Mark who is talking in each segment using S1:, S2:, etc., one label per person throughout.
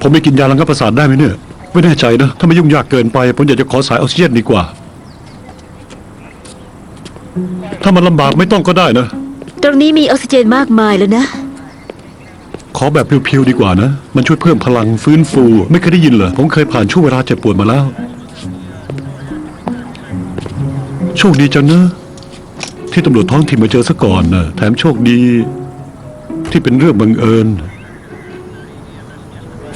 S1: ผมไม่กินยาระงับประสาทได้ไหมเนี่ย ไม่แน่ใจนะ ถ้าไม่ยุ่งยากเกินไป ผมอยากจะขอสายออกซิเจนดีกว่า ถ้ามันลำบากไม่ต้องก็ได้นะ
S2: ตรงนี้มีออกซิเจนมากมายแล้วนะ
S1: ขอแบบเพียวๆดีกว่านะ มันช่วยเพิ่มพลังฟื้นฟู ไม่เคยได้ยินเหรอ ผมเคยผ่านช่วงเวลาเจ็บปวดมาแล้ว โชคดีจังนะ ที่ตำรวจท้องถิ่นมาเจอซะก่อนนะแถมโชคดี ที่เป็นเรื่องบังเอิญ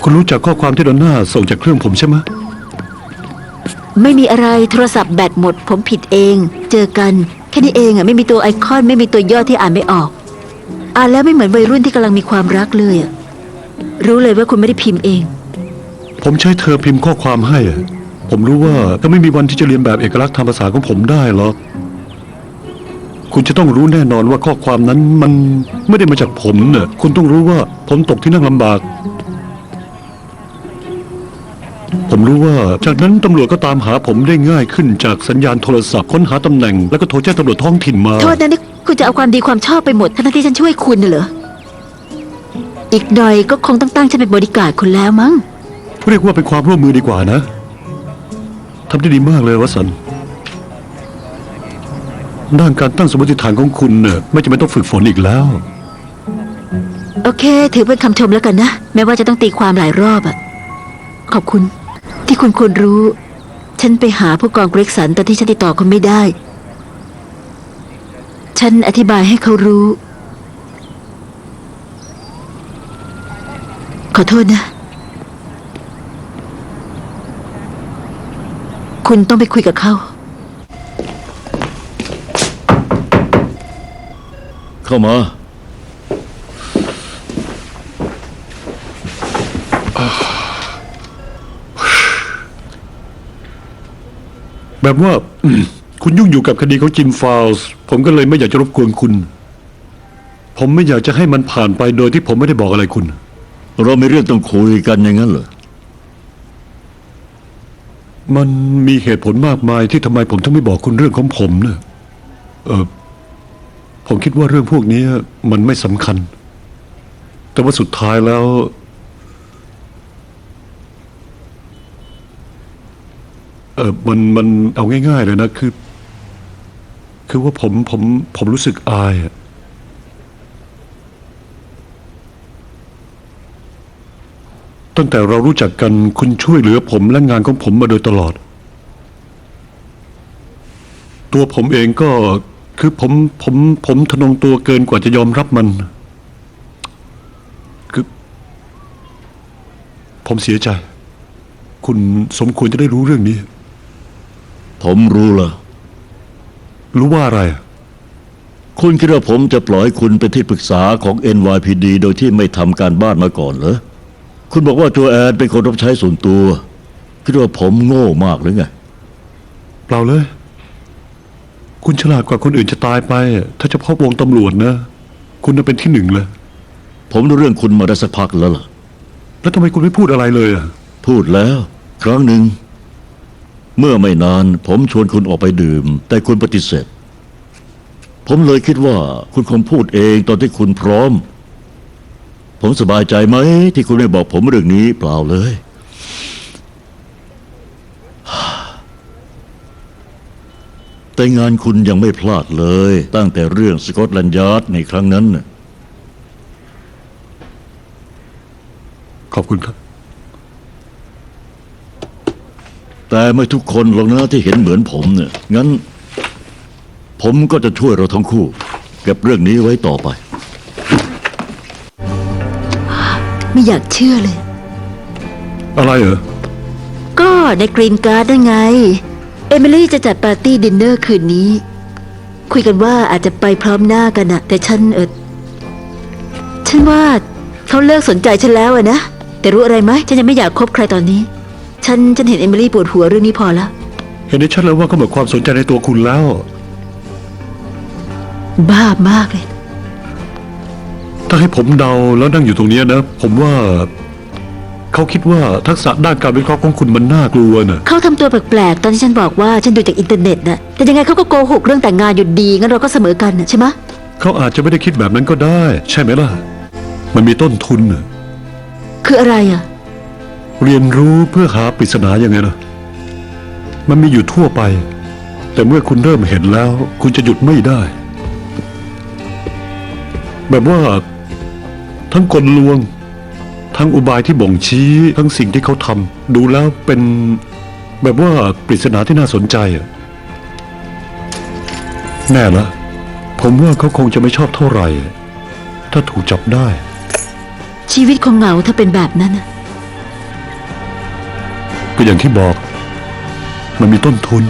S1: คุณรู้จักข้อความที่ดอนน่าส่งจากเครื่องผมใช่ไหม
S2: ไม่มีอะไรโทรศัพท์แบตหมด ผมผิดเอง เจอกัน แค่นี้เองอะไม่มีตัวไอคอนไม่มีตัวย่อที่อ่านไม่ออก อ่านแล้วไม่เหมือนวัยรุ่นที่กำลังมีความรักเลยอะรู้เลยว่าคุณไม่ได้พิมพ์เอง
S1: ผมใช้เธอพิมพ์ข้อความให้อะผมรู้ว่าก็ไม่มีวันที่จะเรียนแบบเอกลักษณ์ทางภาษาของผมได้หรอกคุณจะต้องรู้แน่นอนว่าข้อความนั้นมันไม่ได้มาจากผมเน่ะคุณต้องรู้ว่าผมตกที่นั่งลำบาก รู้ว่า จากนั้นตำรวจก็ตามหาผมได้ง่ายขึ้นจากสัญญาณโทรศัพท์ค้นหาตำแหน่ง แล้วก็โทรแจ้งตำรวจท้องถิ่นมา
S2: โทษนะนี่คุณจะเอาความดีความชอบไปหมดทั้งที่ฉันช่วยคุณน่ะเหรอ อีกหน่อยก็คงต้องตั้งฉันเป็นบริการดคุณแล้วมั้ง
S1: เรียกว่าเป็นความร่วมมือดีกว่านะทำได้ดีมากเลยวสันต์ด้านการตั้งสมมติฐานของคุณเนี่ยไม่จำเป็นต้องฝึกฝนอีกแล้ว
S2: โอเค ถือเป็นคำชมแล้วกันนะ แม้ว่าจะต้องตีความหลายรอบอะขอบคุณ ที่คุณควรรู้ ฉันไปหาผู้กองเกรกสันแตอนที่ฉันติดต่อเขาไม่ได้ ฉันอธิบายให้เขารู้ ขอโทษนะ คุณต้องไปคุยกับเขา
S3: เข้ามา
S1: แบบว่าอืมคุณยุ่งอยู่กับคดีของจิมฟาวส์ผมก็เลยไม่อยากจะรบกวนคุณ ผมไม่อยากจะให้มันผ่านไปโดยที่ผมไม่ได้บอกอะไรคุณ
S3: เราไม่เรื่องต้องคุยกันอย่างนั้นเหรอ
S1: มันมีเหตุผลมากมายที่ทำไมผมต้องไม่บอกคุณเรื่องของผมเนะเออผมคิดว่าเรื่องพวกนี้มันไม่สำคัญ แต่ว่าสุดท้ายแล้ว เออมันมันเอาง่าย ๆ เลยนะคือ คือว่าผมผมผมรู้สึกอายอะตั้งแต่เรารู้จักกันคุณช่วยเหลือผมและงานของผมมาโดยตลอด ตัวผมเองก็คือผมผมผมทนงตัวเกินกว่าจะยอมรับมัน คือ ผมเสียใจ คุณสมควรจะได้รู้เรื่องนี้
S3: ผมรู้ละ
S1: รู้ว่าอะไรอะ
S3: คุณคิดว่าผมจะปล่อยคุณเป็นที่ปรึกษาของ NYPD โดยที่ไม่ทำการบ้านมาก่อนเหรอ คุณบอกว่าตัวแอนเป็นคนรับใช้ส่วนตัว คิดว่าผมโง่มากหรือไง
S1: เปล่าเลย คุณฉลาดกว่าคนอื่นจะตายไปอะถ้าเฉพาะวงตำรวจนะ คุณน่ะเป็นที่หนึ่งเลย
S3: ผมรู้เรื่องคุณมาได้สักพักแล้วล่ะ
S1: แล้วทำไมคุณไม่พูดอะไรเลยอะ
S3: พูดแล้ว ครั้งหนึ่ง เมื่อไม่นานผมชวนคุณออกไปดื่ม แต่คุณปฏิเสธ ผมเลยคิดว่าคุณคงพูดเองตอนที่คุณพร้อม ผมสบายใจไหม ที่คุณไม่บอกผมเรื่องนี้เปล่าเลย แต่งานคุณยังไม่พลาดเลย ตั้งแต่เรื่องสกอตแลนด์ยาร์ดในครั้งนั้น
S1: ขอบคุณครับ
S3: แต่ไม่ทุกคนหรอกนะที่เห็นเหมือนผมเนี่ย งั้น ผมก็จะช่วยเราทั้งคู่ เก็บเรื่องนี้ไว้ต่อไป
S2: ไม่อยากเชื่อเลย
S1: อะไรเหรอ
S2: ก็ในกรีนการ์ดนั่นไง เอมิลี่จะจัดปาร์ตี้ดินเนอร์คืนนี้ คุยกันว่าอาจจะไปพร้อมหน้ากันอะแต่ฉันเออฉันว่าเขาเลิกสนใจฉันแล้วอะนะ แต่รู้อะไรไหมฉันยังไม่อยากคบใครตอนนี้ ฉันฉันเห็นเอมิลี่ปวดหัวเรื่องนี้พอแล้ว
S1: เห็นได้ชัดแล้วว่าเขาหมดความสนใจในตัวคุณแล้ว
S2: บ้ามากเลย
S1: ถ้าให้ผมเดาแล้วนั่งอยู่ตรงเนี้ยนะ ผมว่า เขาคิดว่าทักษะด้านการวิเคราะห์ของคุณมันน่ากลัวน่ะ
S2: เขาทำตัวแปลกๆ ตอนที่ฉันบอกว่าฉันดูจากอินเทอร์เน็ตนะแต่ยังไงเขาก็โกหกเรื่องแต่งงานอยู่ดี งั้นเราก็เสมอกันนะใช่ไหมะ
S1: เขาอาจจะไม่ได้คิดแบบนั้นก็ได้ ใช่ไหมล่ะ มันมีต้นทุนน่ะ
S2: คืออะไรอะ
S1: เรียนรู้เพื่อหาปริศนายังไงล่ะ มันมีอยู่ทั่วไป แต่เมื่อคุณเริ่มเห็นแล้ว คุณจะหยุดไม่ได้ แบบว่า ทั้งกลลวง ทั้งอุบายที่บ่งชี้ ทั้งสิ่งที่เขาทำดูแล้วเป็นแบบว่าปริศนาที่น่าสนใจอะแน่ละผมว่าเขาคงจะไม่ชอบเท่าไหร่ ถ้าถูกจับได้
S2: ชีวิตคงเหงาถ้าเป็นแบบนั้นนะ
S1: ก็อย่างที่บอก มันมีต้นทุน